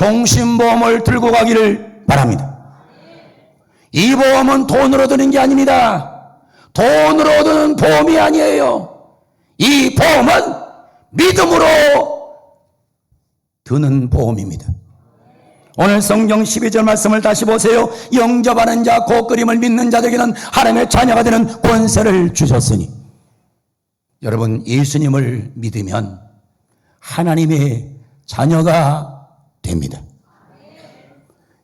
종신보험을 들고 가기를 바랍니다. 이 보험은 돈으로 드는 게 아닙니다. 돈으로 드는 보험이 아니에요. 이 보험은 믿음으로 드는 보험입니다. 오늘 성경 12절 말씀을 다시 보세요. 영접하는 자, 곧 그림을 믿는 자들에게는 하나님의 자녀가 되는 권세를 주셨으니. 여러분, 예수님을 믿으면 하나님의 자녀가 됩니다.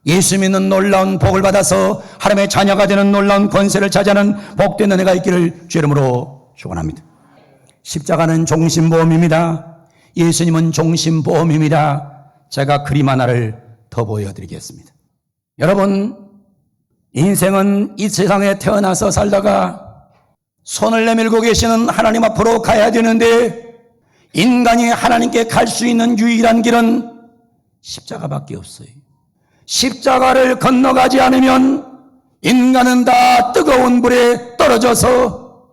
예수 믿는 놀라운 복을 받아서 하나님의 자녀가 되는 놀라운 권세를 차지하는 복된 은혜가 있기를 주 이름으로 축원합니다. 십자가는 종신보험입니다. 예수님은 종신보험입니다. 제가 그림 하나를 더 보여드리겠습니다. 여러분, 인생은 이 세상에 태어나서 살다가 손을 내밀고 계시는 하나님 앞으로 가야 되는데 인간이 하나님께 갈 수 있는 유일한 길은 십자가밖에 없어요. 십자가를 건너가지 않으면 인간은 다 뜨거운 불에 떨어져서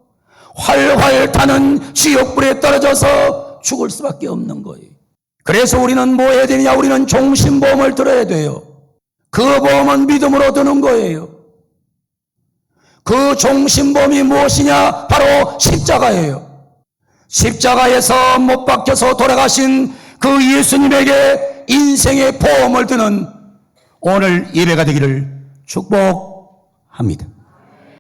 활활 타는 지옥불에 떨어져서 죽을 수밖에 없는 거예요. 그래서 우리는 뭐 해야 되냐? 우리는 종신보험을 들어야 돼요. 그 보험은 믿음으로 드는 거예요. 그 종신보험이 무엇이냐? 바로 십자가예요. 십자가에서 못 박혀서 돌아가신 그 예수님에게 인생의 보험을 드는 오늘 예배가 되기를 축복합니다.